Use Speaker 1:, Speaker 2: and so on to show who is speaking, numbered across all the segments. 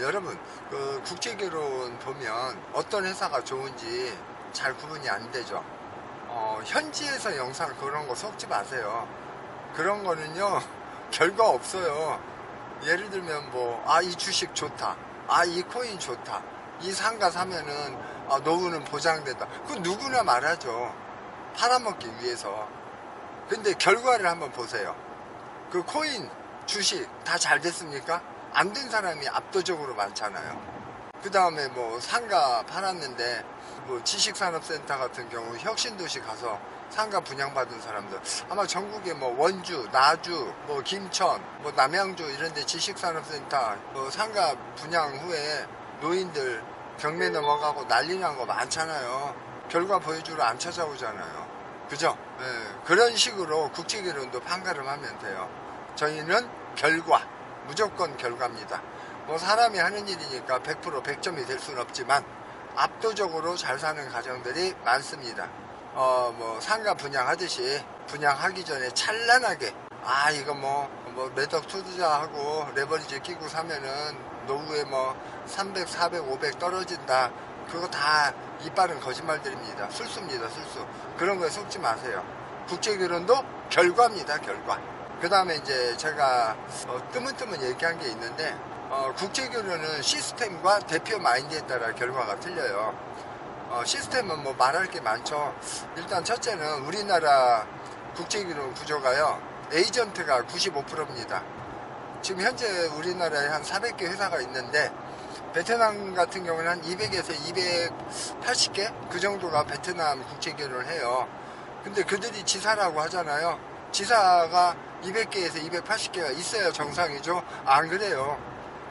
Speaker 1: 여러분 그 국제결혼 보면 어떤 회사가 좋은지 잘 구분이 안 되죠. 어, 현지에서 영상 그런 거 속지 마세요. 그런 거는요 결과 없어요. 예를 들면 뭐 아 이 주식 좋다. 아 이 코인 좋다. 이 상가 사면은 아, 노후는 보장된다. 그건 누구나 말하죠. 팔아먹기 위해서. 근데 결과를 한번 보세요. 그 코인, 주식 다 잘 됐습니까? 안 된 사람이 압도적으로 많잖아요. 그 다음에 뭐 상가 팔았는데 뭐 지식산업센터 같은 경우 혁신도시 가서 상가 분양받은 사람들 아마 전국에 뭐 원주, 나주, 뭐 김천, 뭐 남양주 이런 데 지식산업센터 뭐 상가 분양 후에 노인들 경매 넘어가고 난리 난 거 많잖아요. 결과 보여주러 안 찾아오잖아요. 그죠? 예, 그런 식으로 국제결혼도 판가름 하면 돼요. 저희는 결과, 무조건 결과입니다. 뭐 사람이 하는 일이니까 100% 100점이 될 수는 없지만 압도적으로 잘 사는 가정들이 많습니다. 어, 뭐 상가 분양하듯이 분양하기 전에 찬란하게 아 이거 뭐, 뭐 매덕 투자하고 레버리지 끼고 사면은 노후에 뭐 300, 400, 500 떨어진다. 그거 다 이빨은 거짓말들입니다. 술수입니다, 술수. 그런 거에 속지 마세요. 국제결혼도 결과입니다, 결과. 그 다음에 이제 제가 어, 뜨문뜨문 얘기한 게 있는데, 어, 국제결혼은 시스템과 대표 마인드에 따라 결과가 틀려요. 어, 시스템은 뭐 말할 게 많죠. 일단 첫째는 우리나라 국제결혼 구조가요, 에이전트가 95%입니다. 지금 현재 우리나라에 한 400개 회사가 있는데, 베트남 같은 경우는 한 200에서 280개 그 정도가 베트남 국제 결혼을 해요. 근데 그들이 지사라고 하잖아요. 지사가 200개에서 280개가 있어야 정상이죠. 안 그래요.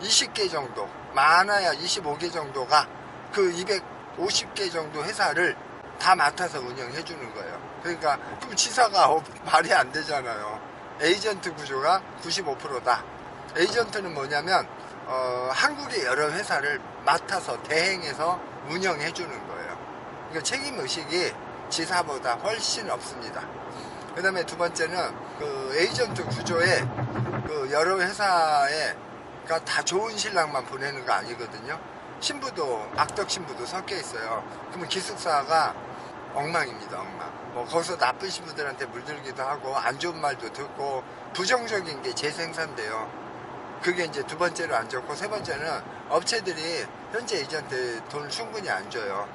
Speaker 1: 20개 정도, 많아야 25개 정도가 그 250개 정도 회사를 다 맡아서 운영해 주는 거예요. 그러니까 그럼 지사가 어, 말이 안 되잖아요. 에이전트 구조가 95%다. 에이전트는 뭐냐면 어, 한국의 여러 회사를 맡아서 대행해서 운영해 주는 거예요. 그러니까 책임 의식이 지사보다 훨씬 없습니다. 그 다음에 두 번째는 그 에이전트 구조에 그 여러 회사에 다 좋은 신랑만 보내는 거 아니거든요. 신부도 악덕 신부도 섞여 있어요. 그러면 기숙사가 엉망입니다, 엉망. 뭐 거기서 나쁜 신부들한테 물들기도 하고 안 좋은 말도 듣고 부정적인 게 재생산돼요. 그게 이제 두 번째로 안 좋고 세 번째는 업체들이 현재 에이전트 돈을 충분히 안 줘요.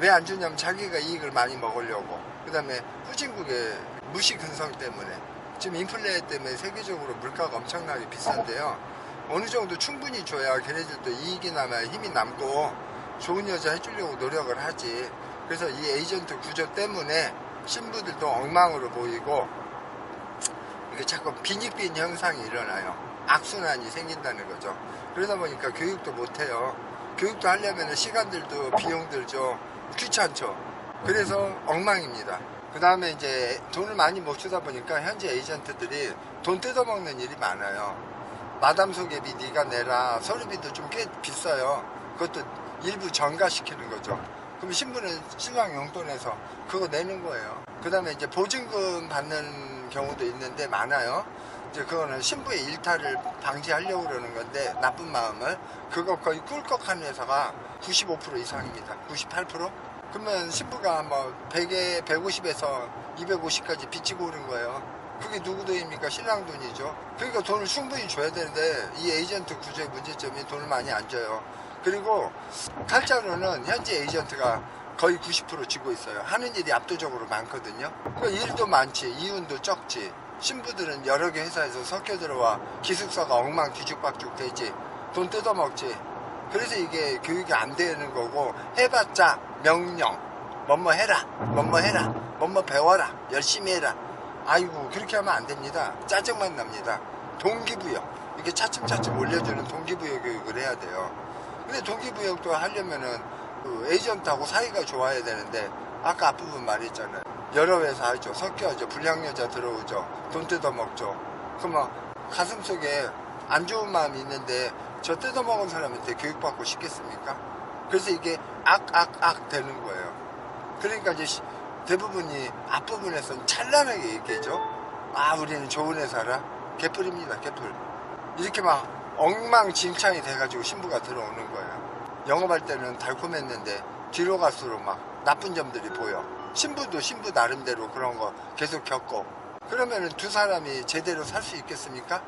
Speaker 1: 왜 안 주냐면 자기가 이익을 많이 먹으려고. 그 다음에 후진국의 무시 근성 때문에 지금 인플레 때문에 세계적으로 물가가 엄청나게 비싼데요. 어느 정도 충분히 줘야 걔네들도 이익이 남아야 힘이 남고 좋은 여자 해주려고 노력을 하지. 그래서 이 에이전트 구조 때문에 신부들도 엉망으로 보이고 이게 자꾸 빈익빈 현상이 일어나요. 악순환이 생긴다는 거죠. 그러다 보니까 교육도 못해요. 교육도 하려면 시간들도 비용들죠. 귀찮죠. 그래서 엉망입니다. 그 다음에 이제 돈을 많이 못 주다 보니까 현재 에이전트들이 돈 뜯어먹는 일이 많아요. 마담 소개비 네가 내라. 서류비도 좀 꽤 비싸요. 그것도 일부 전가시키는 거죠. 그럼 신부는 신랑 용돈에서 그거 내는 거예요. 그 다음에 이제 보증금 받는 경우도 있는데 많아요. 이제 그거는 신부의 일탈을 방지하려고 그러는 건데 나쁜 마음을 그거 거의 꿀꺽한 회사가 95% 이상입니다. 98%? 그러면 신부가 뭐 100에 150에서 250까지 빚지고 오는 거예요. 그게 누구 돈입니까? 신랑 돈이죠. 그러니까 돈을 충분히 줘야 되는데 이 에이전트 구조의 문제점이 돈을 많이 안 줘요. 그리고 칼자루는 현재 에이전트가 거의 90% 지고 있어요. 하는 일이 압도적으로 많거든요. 그 일도 많지, 이윤도 적지. 신부들은 여러 개 회사에서 섞여 들어와 기숙사가 엉망 뒤죽박죽 되지. 돈 뜯어먹지. 그래서 이게 교육이 안 되는 거고 해봤자 명령. 뭐뭐 해라. 뭐뭐 해라. 뭐뭐 배워라. 열심히 해라. 아이고 그렇게 하면 안 됩니다. 짜증만 납니다. 동기부여. 이게 차츰차츰 올려주는 동기부여 교육을 해야 돼요. 근데 동기부여도 하려면은 그 에이전트하고 사이가 좋아야 되는데 아까 앞부분 말했잖아요. 여러 회사 하죠. 섞여죠. 불량 여자 들어오죠. 돈 뜯어먹죠. 그러면 가슴 속에 안 좋은 마음이 있는데 저 뜯어먹은 사람한테 교육받고 싶겠습니까? 그래서 이게 악악악 되는 거예요. 그러니까 이제 시- 대부분이 앞부분에서는 찬란하게 얘기하죠. 아 우리는 좋은 회사라 개뿔입니다. 개뿔. 이렇게 막 엉망진창이 돼가지고 신부가 들어오는 거예요. 영업할 때는 달콤했는데 뒤로 갈수록 막 나쁜 점들이 보여. 신부도 신부 나름대로 그런 거 계속 겪고 그러면은 두 사람이 제대로 살 수 있겠습니까?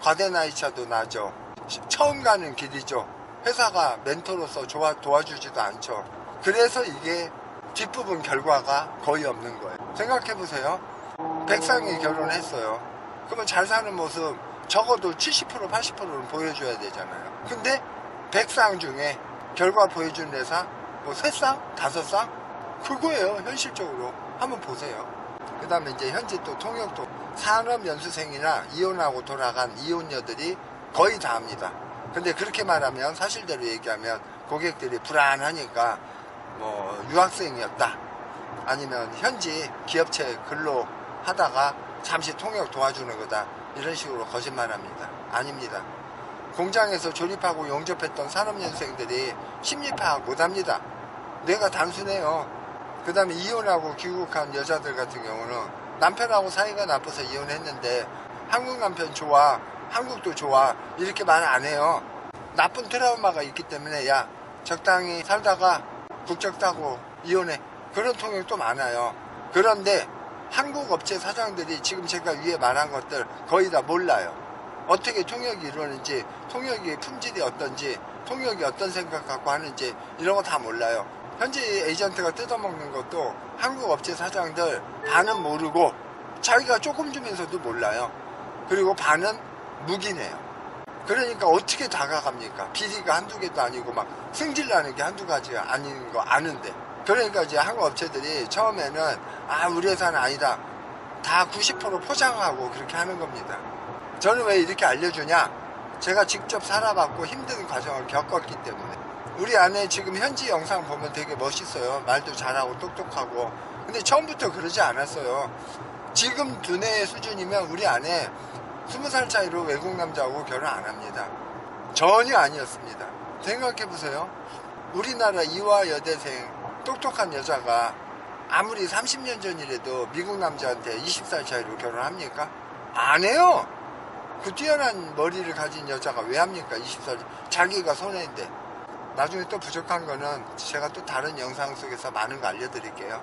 Speaker 1: 과대 나이차도 나죠. 시- 처음 가는 길이죠. 회사가 멘토로서 좋아, 도와주지도 않죠. 그래서 이게 뒷부분 결과가 거의 없는 거예요. 생각해보세요. 백상이 결혼했어요. 그러면 잘 사는 모습 적어도 70% 80%는 보여줘야 되잖아요. 근데 백상 중에 결과 보여준 회사 뭐 세 쌍? 다섯 쌍? 그거예요 현실적으로 한번 보세요. 그 다음에 이제 현재 또 통역도 산업연수생이나 이혼하고 돌아간 이혼녀들이 거의 다 합니다. 근데 그렇게 말하면 사실대로 얘기하면 고객들이 불안하니까 뭐 유학생이었다 아니면 현지 기업체 근로 하다가 잠시 통역 도와주는 거다 이런 식으로 거짓말합니다. 아닙니다. 공장에서 조립하고 용접했던 산업연수생들이 심리 파악 못합니다. 뇌가 단순해요. 그 다음에 이혼하고 귀국한 여자들 같은 경우는 남편하고 사이가 나빠서 이혼했는데 한국 남편 좋아, 한국도 좋아 이렇게 말 안 해요. 나쁜 트라우마가 있기 때문에 야 적당히 살다가 국적 따고 이혼해 그런 통역도 많아요. 그런데 한국 업체 사장들이 지금 제가 위에 말한 것들 거의 다 몰라요. 어떻게 통역이 이루어지는지, 통역의 품질이 어떤지, 통역이 어떤 생각 갖고 하는지 이런 거 다 몰라요. 현지 에이전트가 뜯어먹는 것도 한국 업체 사장들 반은 모르고 자기가 조금 주면서도 몰라요. 그리고 반은 묵이네요. 그러니까 어떻게 다가갑니까? 비리가 한두 개도 아니고 막 승질나는 게 한두 가지가 아닌 거 아는데. 그러니까 이제 한국 업체들이 처음에는 아, 우리 회사는 아니다. 다 90% 포장하고 그렇게 하는 겁니다. 저는 왜 이렇게 알려주냐? 제가 직접 살아봤고 힘든 과정을 겪었기 때문에. 우리 아내 지금 현지 영상 보면 되게 멋있어요. 말도 잘하고 똑똑하고. 근데 처음부터 그러지 않았어요. 지금 두뇌의 수준이면 우리 아내 20살 차이로 외국 남자하고 결혼 안 합니다. 전혀 아니었습니다. 생각해 보세요. 우리나라 이화 여대생 똑똑한 여자가 아무리 30년 전이라도 미국 남자한테 20살 차이로 결혼합니까? 안 해요! 그 뛰어난 머리를 가진 여자가 왜 합니까? 20살 자기가 손해인데 나중에 또 부족한 거는 제가 또 다른 영상 속에서 많은 거 알려드릴게요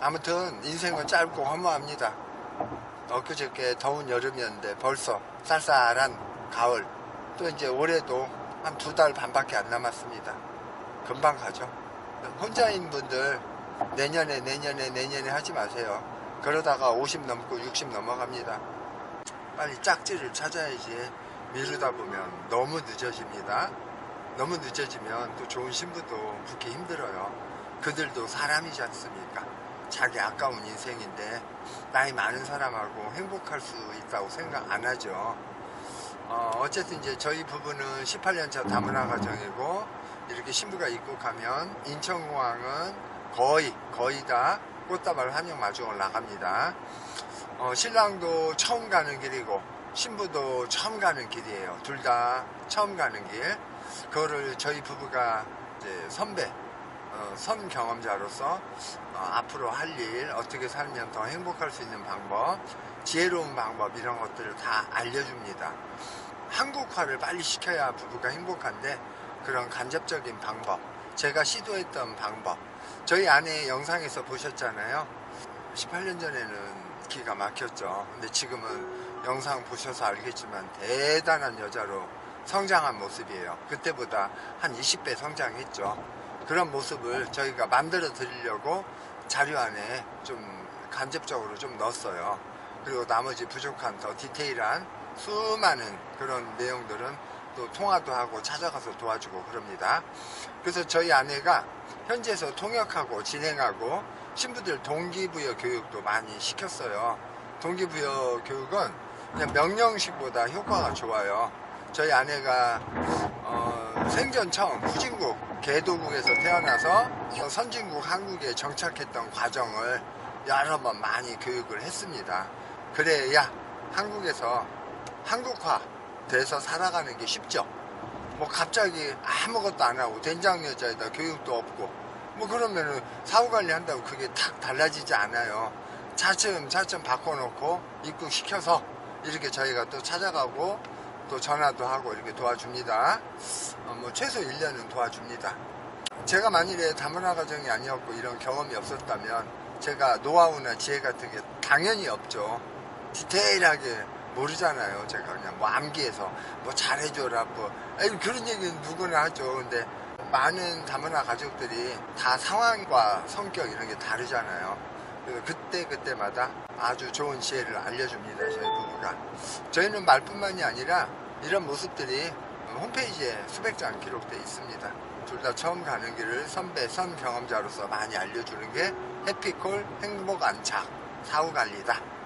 Speaker 1: 아무튼 인생은 짧고 허무합니다 엊그저께 더운 여름이었는데 벌써 쌀쌀한 가을 또 이제 올해도 한 두 달 반밖에 안 남았습니다 금방 가죠 혼자인 분들 내년에 내년에 내년에 하지 마세요 그러다가 50 넘고 60 넘어갑니다 빨리 짝지를 찾아야지 미루다 보면 너무 늦어집니다. 너무 늦어지면 또 좋은 신부도 붙기 힘들어요. 그들도 사람이지 않습니까? 자기 아까운 인생인데 나이 많은 사람하고 행복할 수 있다고 생각 안 하죠. 어, 어쨌든 이제 저희 부부는 18년차 다문화 가정이고 이렇게 신부가 입국하면 인천공항은 거의 거의 다 꽃다발 환영 마중을 나갑니다. 어, 신랑도 처음 가는 길이고 신부도 처음 가는 길이에요. 둘 다 처음 가는 길. 그거를 저희 부부가 선배, 어, 선 경험자로서 어, 앞으로 할 일, 어떻게 살면 더 행복할 수 있는 방법, 지혜로운 방법 이런 것들을 다 알려줍니다. 한국화를 빨리 시켜야 부부가 행복한데 그런 간접적인 방법, 제가 시도했던 방법, 저희 아내 영상에서 보셨잖아요. 18년 전에는 기가 막혔죠. 근데 지금은 영상 보셔서 알겠지만 대단한 여자로 성장한 모습이에요. 그때보다 한 20배 성장했죠. 그런 모습을 저희가 만들어 드리려고 자료 안에 좀 간접적으로 좀 넣었어요. 그리고 나머지 부족한 더 디테일한 수많은 그런 내용들은 또 통화도 하고 찾아가서 도와주고 그럽니다. 그래서 저희 아내가 현지에서 통역하고 진행하고 신부들 동기부여 교육도 많이 시켰어요. 동기부여 교육은 그냥 명령식보다 효과가 좋아요. 저희 아내가 어, 생전 처음 후진국 개도국에서 태어나서 선진국 한국에 정착했던 과정을 여러 번 많이 교육을 했습니다. 그래야 한국에서 한국화 돼서 살아가는 게 쉽죠. 뭐 갑자기 아무것도 안 하고 된장 여자에다 교육도 없고 뭐 그러면은 사후 관리 한다고 그게 탁 달라지지 않아요. 차츰 차츰 바꿔놓고 입국시켜서 이렇게 저희가 또 찾아가고 또 전화도 하고 이렇게 도와줍니다. 어, 뭐 최소 1년은 도와줍니다. 제가 만일에 다문화 가정이 아니었고 이런 경험이 없었다면 제가 노하우나 지혜 같은 게 당연히 없죠. 디테일하게 모르잖아요. 제가 그냥 뭐 암기해서 뭐 잘해줘라 뭐 아니, 그런 얘기는 누구나 하죠. 근데 많은 다문화 가족들이 다 상황과 성격 이런 게 다르잖아요. 그때 그때마다 아주 좋은 지혜를 알려줍니다. 저희 부부가. 저희는 말뿐만이 아니라 이런 모습들이 홈페이지에 수백 장 기록돼 있습니다. 둘 다 처음 가는 길을 선배, 선 경험자로서 많이 알려주는 게 해피콜 행복 안착 사후 관리다.